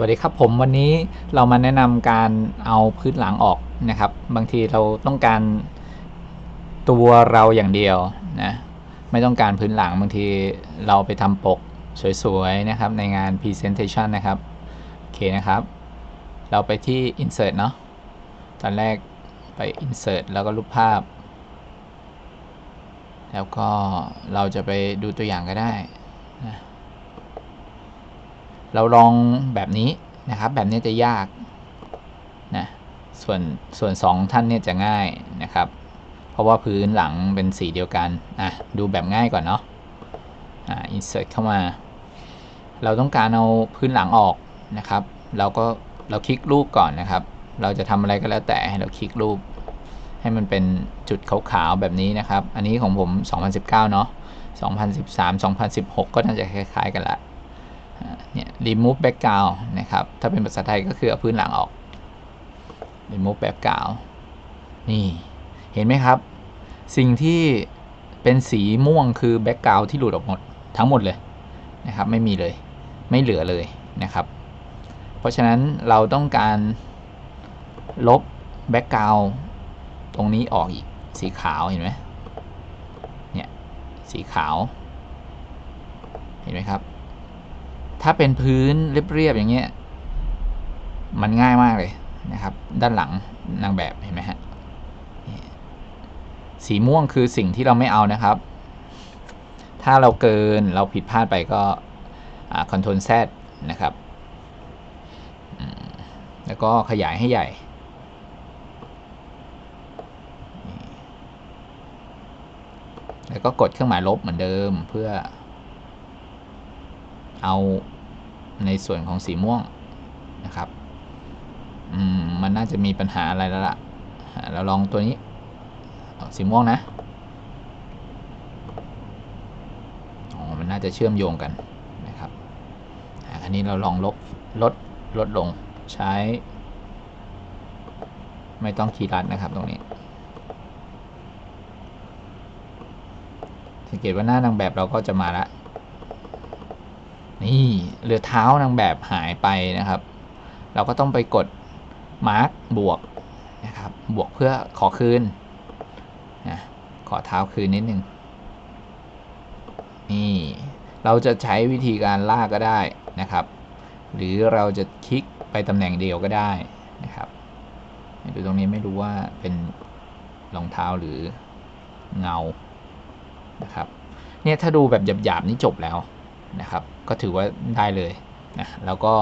วัสดีครับผมวันนี้เรามาแนะนำการเอาพื้นหลังออกนะครับ บางทีเราต้องการตัวเราอย่างเดียวนะไม่ต้องการพื้นหลังบางทีเราไปทำปกสวยๆนะครับในงาน Presentation นะครับโอเคนะครับ เราไปที่ Insert เนาะตอนแรกไป Insert แล้วก็รูปภาพ แล้วก็เราจะไปดูตัวอย่างก็ได้นะ เราลองแบบนี้นะครับ แบบนี้จะยากนะส่วนส่วนสองท่านเนี่ยจะง่ายนะครับ เพราะว่าพื้นหลังเป็นสีเดียวกันอะดูแบบง่ายก่อนเนาะอ่า insert เข้ามา เราต้องการเอาพื้นหลังออกนะครับ เราก็เราคลิกรูปก่อนนะครับ เราจะทำอะไรก็แล้วแต่ให้เราคลิกรูป ให้มันเป็นจุดขาวๆแบบนี้นะครับ อันนี้ของผม 2019 เนาะ2013 2016 ก็น่าจะคล้ายๆกันละ เนี่ย remove background นะครับ ถ้าเป็นภาษาไทยก็คือเอาพื้นหลังออก remove background นี่ เห็นไหมครับ สิ่งที่เป็นสีม่วงคือ background ที่หลุดออกหมดทั้งหมดเลยนะครับ ไม่มีเลย ไม่เหลือเลยนะครับ เพราะฉะนั้นเราต้องการลบ background ตรงนี้ออกอีกสีขาวเห็นไหมเนี่ยสีขาว เห็นไหมครับ ถ้าเป็นพื้นเรียบๆอย่างเงี้ย มันง่ายมากเลยนะครับ ด้านหลังนางแบบเห็นไหมฮะสีม่วงคือสิ่งที่เราไม่เอานะครับ ถ้าเราเกินเราผิดพลาดไปก็คอนโทรลแซดนะครับ แล้วก็ขยายให้ใหญ่ แล้วก็กดเครื่องหมายลบเหมือนเดิมเพื่อ เอาในส่วนของสีม่วงนะครับมมันน่าจะมีปัญหาอะไรแล้วล่ะเราลองตัวนี้สีม่วงนะอ๋อมันน่าจะเชื่อมโยงกันนะครับอันนี้เราลองลบลดลดลงใช้ ไม่ต้องคีย์ลัดนะครับตรงนี้สังเกตว่าหน้านางแบบเราก็จะมาละ นี่เรือเท้านางแบบหายไปนะครับ เราก็ต้องไปกดมาร์กบวกนะครับบวกเพื่อขอคืนนะขอเท้าคืนนิดนึงนี่เราจะใช้วิธีการลากก็ได้นะครับ หรือเราจะคลิกไปตำแหน่งเดียวก็ได้นะครับดูตรงนี้ไม่รู้ว่าเป็นรองเท้าหรือเงานะครับเนี่ยถ้าดูแบบหยาบๆนี่จบแล้ว นะครับ ก็ถือว่าได้เลยนะแล้วก็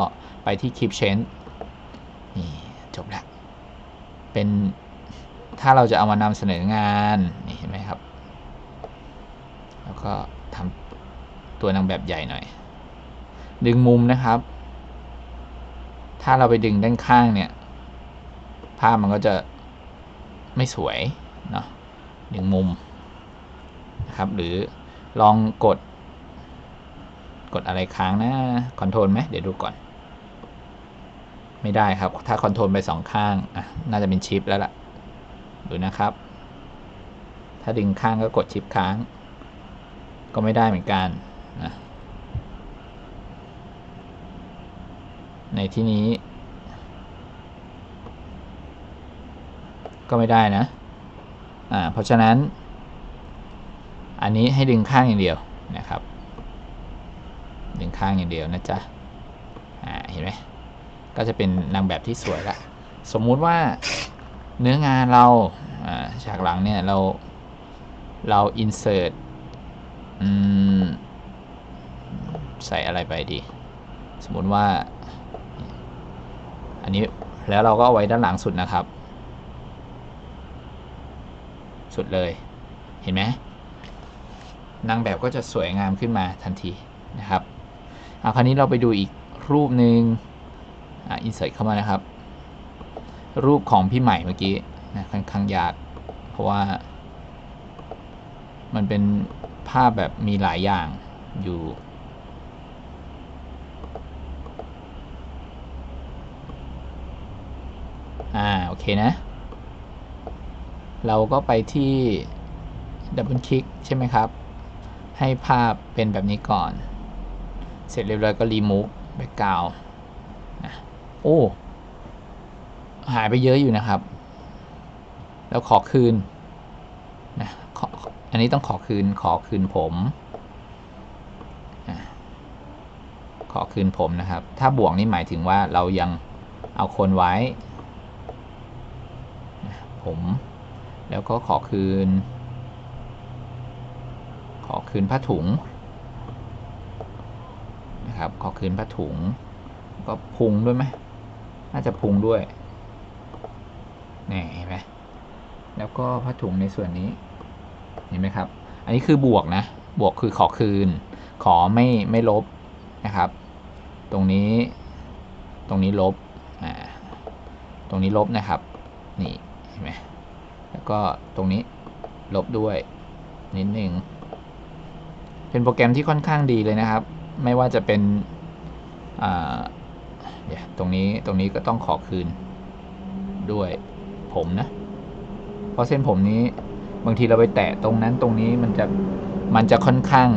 ไปที่ Keep Change นี่จบแล้ว เป็นถ้าเราจะเอามานำเสนองานนี่เห็นไหมครับ แล้วก็ทำตัวนางแบบใหญ่หน่อย ดึงมุมนะครับ ถ้าเราไปดึงด้านข้างเนี่ย ภาพมันก็จะไม่สวยเนาะดึงมุมนะครับ หรือลองกด กดอะไรค้างนะคอนโทรลไหมเดี๋ยวดูก่อน ไม่ได้ครับ ถ้าคอนโทรลไปสองข้างอะน่าจะเป็นชิปแล้วล่ะ ดูนะครับ ถ้าดึงข้างก็กดชิปค้าง ก็ไม่ได้เหมือนกันนะในที่นี้ ก็ไม่ได้นะ อ่า เพราะฉะนั้น อันนี้ให้ดึงข้างอย่างเดียวนะครับ ดึงข้างอย่างเดียวนะจ๊ะอ่าเห็นไหมก็จะเป็นนางแบบที่สวยละสมมุติว่าเนื้องานเราฉากหลังเนี่ยเราเรา insert อืมใส่อะไรไปดี สมมุติว่า อันนี้แล้วเราก็เอาไว้ด้านหลังสุดนะครับ สุดเลยเห็นไหมนางแบบก็จะสวยงามขึ้นมาทันทีนะครับ อาคราวนี้เราไปดูอีกรูปหนึ่งอ่าอินเสิร์ตเข้ามานะครับ รูปของพี่ใหม่เมื่อกี้นะค่อนข้างยากเพราะว่า มันเป็นภาพแบบมีหลายอย่างอยู่อ่า โอเคนะ เราก็ไปที่ดับเบิลคลิกใช่ไหมครับ ให้ภาพเป็นแบบนี้ก่อน เสร็จเรียบร้อยก็ remove background นะโอ้ หายไปเยอะอยู่นะครับ แล้วขอคืนนะขออันนี้ต้องขอคืนขอคืนผมขอคืนผมนะครับ ถ้าบวกนี่หมายถึงว่าเรายังเอาคนไว้ ผม แล้วก็ขอคืน ขอคืนผ้าถุง นะครับขอคืนผ้าถุง ก็พุงด้วยไหมน่าจะพุงด้วยนี่เห็นไหมแล้วก็ผ้าถุงในส่วนนี้ เห็นไหมครับ อันนี้คือบวกนะ บวกคือขอคืน ขอไม่ไม่ลบนะครับ ตรงนี้ ตรงนี้ลบ อ่า ตรงนี้ลบนะครับ นี่เห็นไหมแล้วก็ตรงนี้ลบด้วยนิดนึงเป็นโปรแกรมที่ค่อนข้างดีเลยนะครับ ไม่ว่าจะเป็นอ่าเดี๋ยวตรงนี้ตรงนี้ก็ต้องขอคืนด้วยผมนะ เพราะเส้นผมนี้บางทีเราไปแตะตรงนั้นตรงนี้มันจะมันจะค่อนข้าง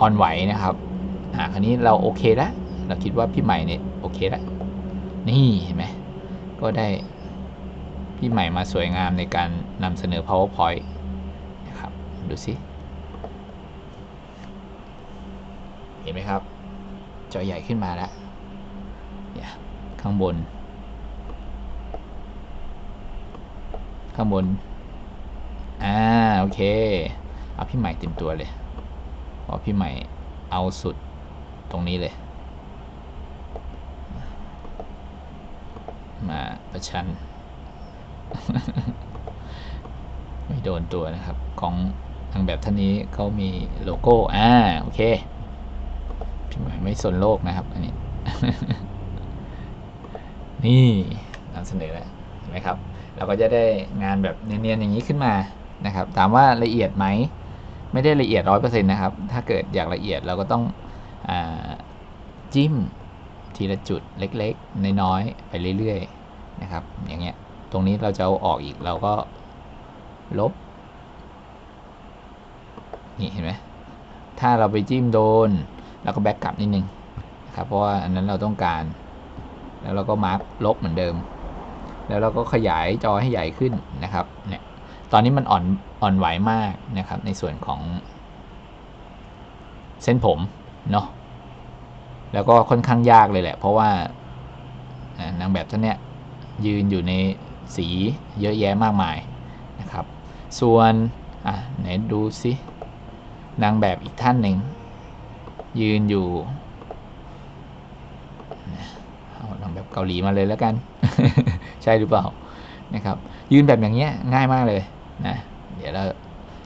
อ่อนไหวนะครับ อ่าคราวนี้เราโอเคแล้วเราคิดว่าพี่ใหม่เนี่ยโอเคแล้วนี่เห็นไหมก็ได้พี่ใหม่มาสวยงามในการนำเสนอ powerpoint นะครับ ดูสิ เห็นไหมครับ จอใหญ่ขึ้นมาแล้วเนี่ยข้างบน ข้างบน อ่า โอเค เอาพี่ใหม่เต็มตัวเลยเพราพี่ใหม่เอาสุดตรงนี้เลย มาประชัน ไม่โดนตัวนะครับ ของทางแบบท่านนี้เขามีโลโก้ อ่า โอเค ไม่สนโลกนะครับ อันนี้ นี่นำเสนอแล้วเห็นไหมครับ เราก็จะได้งานแบบเนียนๆอย่างนี้ขึ้นมานะครับ ถามว่าละเอียดไหม ไม่ได้ละเอียดร้อยเปอร์เซ็นต์นะครับ ถ้าเกิดอยากละเอียดเราก็ต้องอจิ้มทีละจุดเล็กๆ น้อยๆ ไปเรื่อยๆ นะครับ อย่างเงี้ย ตรงนี้เราจะเอาออกอีกเราก็ลบ นี่เห็นไหมถ้าเราไปจิ้มโดน แล้วก็แบ็กกลับนิดนึงนะครับเพราะว่าอันนั้นเราต้องการ แล้วเราก็มาร์กลบเหมือนเดิม แล้วเราก็ขยายจอให้ใหญ่ขึ้นนะครับเนี่ยตอนนี้มันอ่อนอ่อนไหวมากนะครับ ในส่วนของเส้นผมเนาะแล้วก็ค่อนข้างยากเลยแหละ เพราะว่าอ่านางแบบท่านเนี้ยยืนอยู่ในสีเยอะแยะมากมายนะครับ ส่วนอะไหนดูสินางแบบอีกท่านหนึ่ง ยืนอยู่เอานางแบบเกาหลีมาเลยแล้วกัน ใช่หรือเปล่านะครับ ยืนแบบอย่างเงี้ยง่ายมากเลยนะเดี๋ยวเรา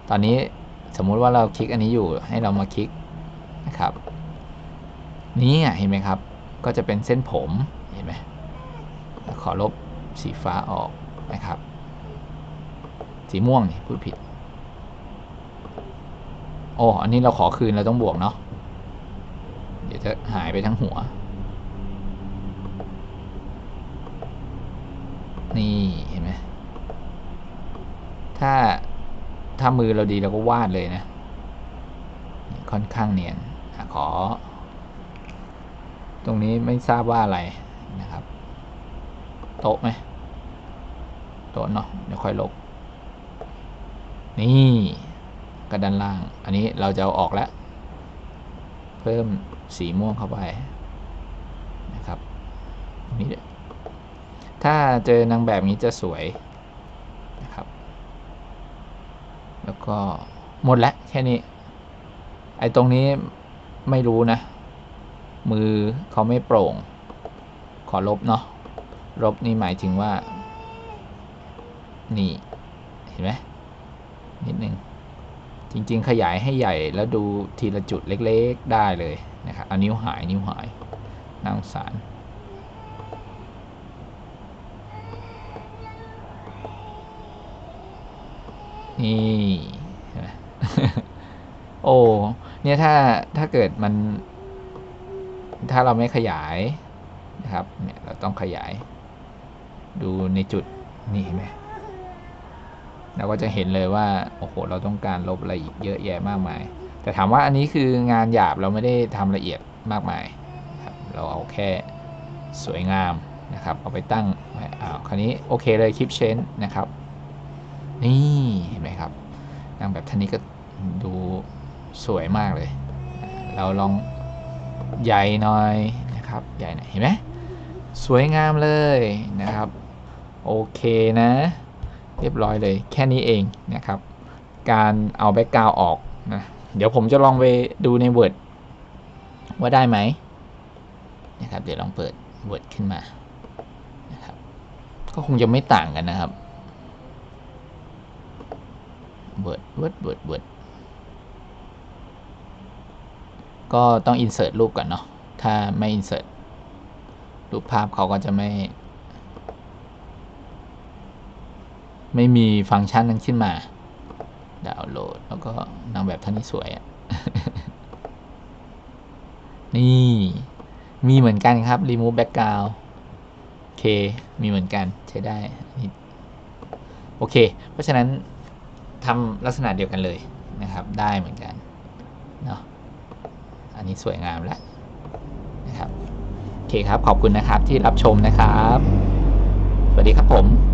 ตอนนี้สมมุติว่าเราคลิกอันนี้อยู่ให้เรามาคลิกนะครับ นี่อะเห็นไหมครับ ก็จะเป็นเส้นผมเห็นไหมขอลบสีฟ้าออกนะครับ สีม่วงนี่พูดผิดโอ้อันนี้เราขอคืนเราต้องบวกเนาะ จะหายไปทั้งหัว นี่เห็นไหมถ้าถ้ามือเราดีเราก็วาดเลยนะ ค่อนข้างเนียนอขอ ตรงนี้ไม่ทราบว่าอะไรนะครับ โต๊ะไหมโต๊ะเนาะเดี๋ยวค่อยลบ นี่กระดานล่าง อันนี้เราจะเอาออกแล้ว เพิ่ม สีม่วงเข้าไปนะครับตรงนี้ถ้าเจอนางแบบนี้จะสวยนะครับ แล้วก็หมดแล้วแค่นี้ ไอ้ตรงนี้ไม่รู้นะ มือเขาไม่โปร่ง ขอลบเนาะลบนี่หมายถึงว่า นี่ เห็นไหมนิดนึงจริง ๆ ขยายให้ใหญ่แล้วดูทีละจุดเล็ก ๆ ได้เลย นะครับอานิ้วหายนิ้วหายน่าสงสารนี่โอ้เนี่ยถ้าถ้าเกิดมัน ถ้าเราไม่ขยายนะครับเนี่ยเราต้องขยาย ดูในจุดนี่เห็นไหมเราก็จะเห็นเลยว่า โอ้โห เราต้องการลบอะไรอีกเยอะแยะมากมาย แต่ถามว่าอันนี้คืองานหยาบเราไม่ได้ทำละเอียดมากมายรเราเอาแค่สวยงามนะครับ เอาไปตั้งอ้าวคราวนี้โอเคเลยคลิปเชนนะครับ นี่เห็นไหมครับนั่งแบบท่านนี้ก็ดูสวยมากเลย เราลองใหญ่หน่อยนะครับ ใหญ่หน่อยเห็นไหมสวยงามเลยนะครับ โอเคนะ เรียบร้อยเลยแค่นี้เองนะครับ การเอาแบ็กกราวออกนะ เดี๋ยวผมจะลองไปดูใน Word ว่าได้ไหมนะครับ เดี๋ยวลองเปิด Word ขึ้นมานะครับ ก็คงจะไม่ต่างกันนะครับ Word Word Word Word ก็ต้อง insert รูปก่อนเนาะ ถ้าไม่ insert รูปภาพเขาก็จะไม่ ไม่มีฟังก์ชันนั้นขึ้นมา ดาวน์โหลด แล้วก็นางแบบท่านนี้สวยอะนี่ มีเหมือนกันครับ remove background โอเค มีเหมือนกันใช้ได้โอเค เพราะฉะนั้นทำลักษณะเดียวกันเลยนะครับ ได้เหมือนกันเนาะอันนี้สวยงามแล้วนะครับ โอเคครับ ขอบคุณนะครับที่รับชมนะครับ สวัสดีครับผม